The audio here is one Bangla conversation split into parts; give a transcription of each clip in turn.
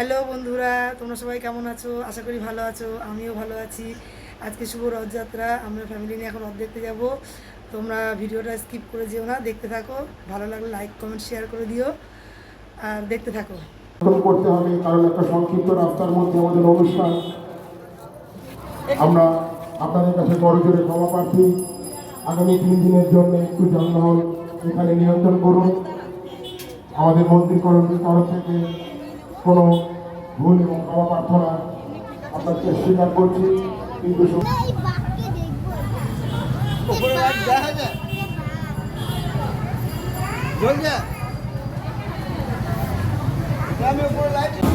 হ্যালো বন্ধুরা, তোমরা সবাই কেমন আছো? আশা করি ভালো আছো, আমিও ভালো আছি। আজকে শুভ রথযাত্রা, আমরা ফ্যামিলি নিয়ে এখন রথ দেখতে যাব। তোমরা ভিডিওটা স্কিপ করে যেও না, দেখতে থাকো। ভালো লাগলে লাইক কমেন্ট শেয়ার করে দিও। আর দেখতে থাকো। করতে হবে, কারণ একটা সংক্ষিপ্ত রাস্তার মধ্যে আমাদের অনুষ্ঠান আমরা আপনাদের কাছে বড় জোরে ক্ষমা প্রার্থী। আগামী তিন দিনের জন্য একটু যানবাহন এখানে নিয়ন্ত্রণ করুন। আমাদের মন্ত্রীকরণের তরফ থেকে কোনো ভুল এবং ক্ষমা প্রার্থনা আপনাকে স্বীকার করছি কিন্তু দেখব উপরে লাইট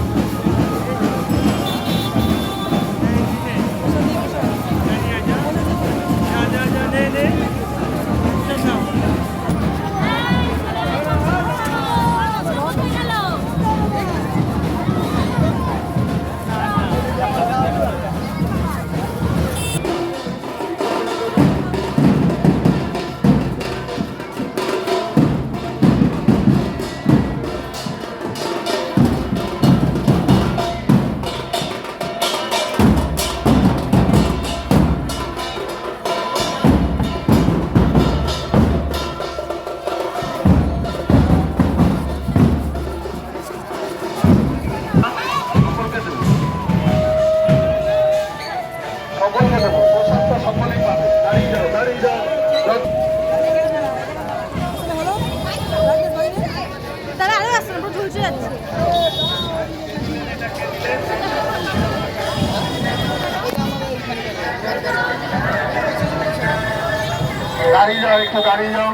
দাঁড়িয়ে যাও, একটু দাঁড়িয়ে যাও।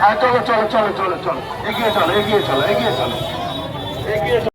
হ্যাঁ চলো চলো চলো চলো চলো। এগিয়ে চলো এগিয়ে চলো এগিয়ে চলো। এগিয়ে চলো